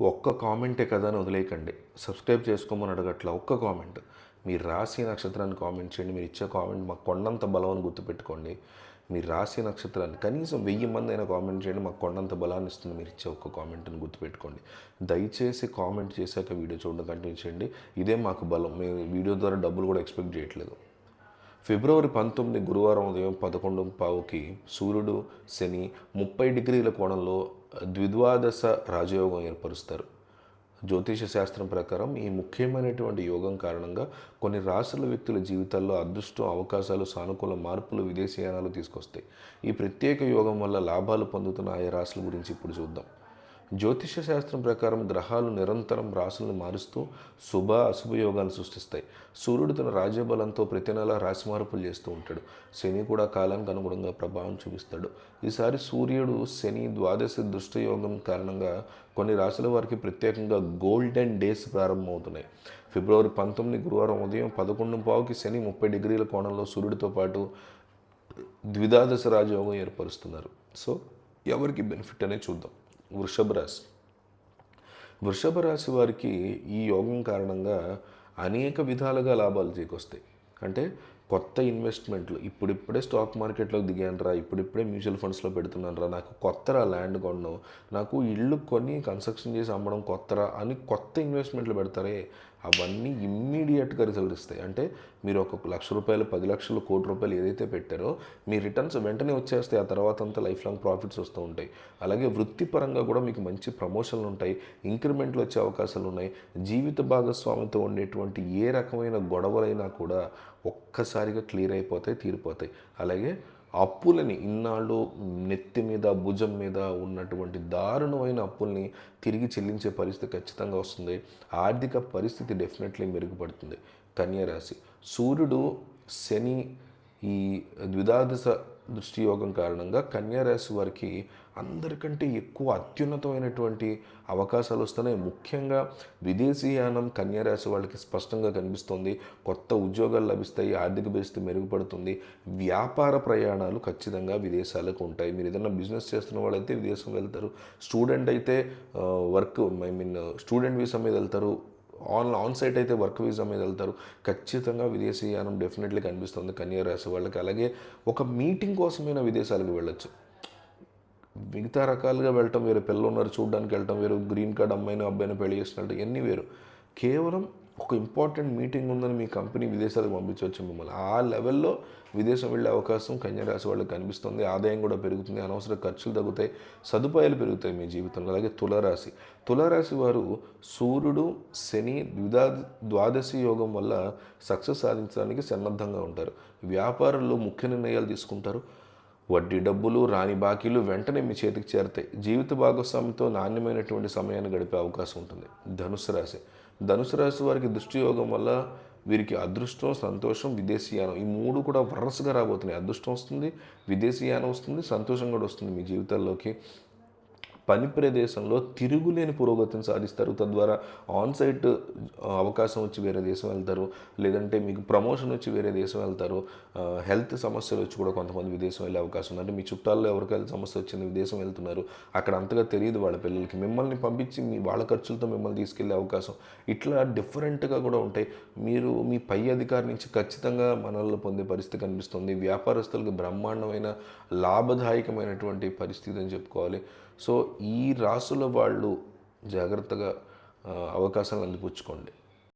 ఒక్క కామెంటే కదా అని వదిలేయకండి. సబ్స్క్రైబ్ చేసుకోమని అడగట్ల ఒక్క కామెంట్. మీరు రాసే నక్షత్రాన్ని కామెంట్ చేయండి మీరు ఇచ్చే కామెంట్ మాకు కొండంత బలం అని గుర్తుపెట్టుకోండి. మీరు రాసే నక్షత్రాన్ని కనీసం వెయ్యి మంది అయినా కామెంట్ చేయండి మాకు కొండంత బలాన్ని ఇస్తుంది మీరు ఇచ్చే ఒక్క కామెంట్ని గుర్తుపెట్టుకోండి. దయచేసి కామెంట్ చేశాక వీడియో చూడడం కంటిన్యూ చేయండి. ఇదే మాకు బలం. మేము వీడియో ద్వారా డబ్బులు కూడా ఎక్స్పెక్ట్ చేయట్లేదు. ఫిబ్రవరి పంతొమ్మిది గురువారం ఉదయం పదకొండు పావుకి సూర్యుడు శని ముప్పై డిగ్రీల కోణంలో ద్విద్వాదశ రాజయోగం ఏర్పరుస్తారు. జ్యోతిష శాస్త్రం ప్రకారం ఈ ముఖ్యమైనటువంటి యోగం కారణంగా కొన్ని రాష్ట్రాల వ్యక్తుల జీవితాల్లో అదృష్టం అవకాశాలు సానుకూల మార్పులు విదేశీయానాలు తీసుకొస్తాయి. ఈ ప్రత్యేక యోగం వల్ల లాభాలు పొందుతున్న ఆయా రాశుల గురించి ఇప్పుడు చూద్దాం. జ్యోతిష శాస్త్రం ప్రకారం గ్రహాలు నిరంతరం రాశులను మారుస్తూ శుభ అశుభ యోగాలు సృష్టిస్తాయి. సూర్యుడు తన రాజ్యబలంతో ప్రతి నెల రాశి మార్పులు చేస్తూ ఉంటాడు. శని కూడా కాలానికి అనుగుణంగా ప్రభావం చూపిస్తాడు. ఈసారి సూర్యుడు శని ద్వాదశ దుష్ట యోగం కారణంగా కొన్ని రాశుల వారికి ప్రత్యేకంగా గోల్డెన్ డేస్ ప్రారంభమవుతున్నాయి. ఫిబ్రవరి పంతొమ్మిది గురువారం ఉదయం పదకొండు పావుకి శని ముప్పై డిగ్రీల కోణంలో సూర్యుడితో పాటు ద్విదాదశ రాజయోగం ఏర్పరుస్తున్నారు. సో ఎవరికి బెనిఫిట్ అనేది చూద్దాం. వృషభ రాశి. వృషభ రాశి వారికి ఈ యోగం కారణంగా అనేక విధాలుగా లాభాలు చేకొస్తాయి అంటే కొత్త ఇన్వెస్ట్మెంట్లు ఇప్పుడిప్పుడే స్టాక్ మార్కెట్లోకి దిగానరా ఇప్పుడిప్పుడే మ్యూచువల్ ఫండ్స్లో పెడుతున్నానరా నాకు కొత్తరా ల్యాండ్ కొనడం? నాకు ఇల్లు కొని కన్స్ట్రక్షన్ చేసి అమ్మడం కొత్తరా అని కొత్త ఇన్వెస్ట్మెంట్లు పెడతారే. అవన్నీ ఇమ్మీడియట్గా రిజల్ట్ ఇస్తాయి. అంటే మీరు ఒక లక్ష రూపాయలు పది లక్షలు కోటి రూపాయలు ఏదైతే పెట్టారో మీ రిటర్న్స్ వెంటనే వచ్చేస్తాయి. ఆ తర్వాత అంతా లైఫ్ లాంగ్ ప్రాఫిట్స్ వస్తూ ఉంటాయి. అలాగే వృత్తిపరంగా కూడా మీకు మంచి ప్రమోషన్లు ఉంటాయి. ఇంక్రిమెంట్లు వచ్చే అవకాశాలు ఉన్నాయి. జీవిత భాగస్వామితో ఉండేటువంటి ఏ రకమైన గొడవలైనా కూడా ఒక్కసారిగా క్లియర్ అయిపోతాయి తీరిపోతాయి. అలాగే అప్పులని ఇన్నాళ్ళు నెత్తి మీద భుజం మీద ఉన్నటువంటి దారుణమైన అప్పుల్ని తిరిగి చెల్లించే పరిస్థితి ఖచ్చితంగా వస్తుంది. ఆర్థిక పరిస్థితి డెఫినెట్లీ మెరుగుపడుతుంది కన్యరాశి సూర్యుడు శని ఈ ద్విదాదశ దృష్టియోగం కారణంగా కన్యారాశి వారికి అందరికంటే ఎక్కువ అత్యున్నతమైనటువంటి అవకాశాలు వస్తున్నాయి. ముఖ్యంగా విదేశీయానం కన్యారాశి వాళ్ళకి స్పష్టంగా కనిపిస్తుంది. కొత్త ఉద్యోగాలు లభిస్తాయి ఆర్థిక పరిస్థితి మెరుగుపడుతుంది. వ్యాపార ప్రయాణాలు ఖచ్చితంగా విదేశాలకు ఉంటాయి. మీరు ఏదైనా బిజినెస్ చేస్తున్న వాళ్ళైతే విదేశం వెళ్తారు. స్టూడెంట్ అయితే work I mean student visa మీద వెళ్తారు. ఆన్ ఆన్ సైట్ అయితే వర్క్ వీసా మీద వెళ్తారు. ఖచ్చితంగా విదేశీయానం డెఫినెట్లీ కనిపిస్తుంది. కన్యా రాశి వాళ్ళకి. అలాగే ఒక మీటింగ్ కోసమైనా విదేశాలకు వెళ్ళొచ్చు. మిగతా రకాలుగా వెళ్ళటం వేరు. పిల్లలు ఉన్నారు చూడడానికి వెళ్ళటం వేరు. గ్రీన్ కార్డ్ అమ్మాయిని అబ్బాయిని పెళ్ళి చేసినట్టు ఎన్ని వేరు. కేవలం ఒక ఇంపార్టెంట్ మీటింగ్ ఉందని మీ కంపెనీ విదేశాలకు పంపించవచ్చు మిమ్మల్ని. ఆ లెవెల్లో విదేశం వెళ్ళే అవకాశం కన్యారాశి వాళ్ళకి కనిపిస్తుంది. ఆదాయం కూడా పెరుగుతుంది. అనవసర ఖర్చులు తగ్గుతాయి. సదుపాయాలు పెరుగుతాయి మీ జీవితంలో. అలాగే తులారాశి. తులారాశి వారు సూర్యుడు శని ద్విదా ద్వాదశి యోగం వల్ల సక్సెస్ సాధించడానికి సన్నద్ధంగా ఉంటారు. వ్యాపారంలో ముఖ్య నిర్ణయాలు తీసుకుంటారు. వడ్డీ డబ్బులు రాని బాకీలు వెంటనే మీ చేతికి చేరతాయి. జీవిత భాగస్వామితో నాణ్యమైనటువంటి సమయాన్ని గడిపే అవకాశం ఉంటుంది. ధనుసు రాశి. ధనుసు రాశి వారికి దృష్టి యోగం వల్ల వీరికి అదృష్టం సంతోషం విదేశీయానం. ఈ మూడు కూడా వరసగా రాబోతున్నాయి. అదృష్టం వస్తుంది విదేశీయానం వస్తుంది సంతోషం కూడా వస్తుంది మీ జీవితాల్లోకి. పని ప్రదేశంలో తిరుగులేని పురోగతిని సాధిస్తారు. తద్వారా ఆన్ సైట్ అవకాశం వచ్చి వేరే దేశం వెళ్తారు. లేదంటే మీకు ప్రమోషన్ వచ్చి వేరే దేశం వెళ్తారు. హెల్త్ సమస్యలు వచ్చి కూడా కొంతమంది విదేశం వెళ్ళే అవకాశం ఉంది. అంటే మీ చుట్టాల్లో ఎవరికి హెల్త్ సమస్య వచ్చింది విదేశం వెళ్తున్నారు. అక్కడ అంతగా తెలియదు వాళ్ళ పిల్లలకి. మిమ్మల్ని పంపించి మీ వాళ్ళ ఖర్చులతో మిమ్మల్ని తీసుకెళ్ళే అవకాశం ఇట్లా డిఫరెంట్గా కూడా ఉంటాయి. మీరు మీ పై అధికారి నుంచి ఖచ్చితంగా మనల్ని పొందే పరిస్థితి కనిపిస్తుంది. వ్యాపారస్తులకు బ్రహ్మాండమైన లాభదాయకమైనటువంటి పరిస్థితి అని చెప్పుకోవాలి. సో ఈ రాసుల వాళ్ళు జాగ్రత్తగా ఆ, అవకాశాలను అందిపుచ్చుకోండి.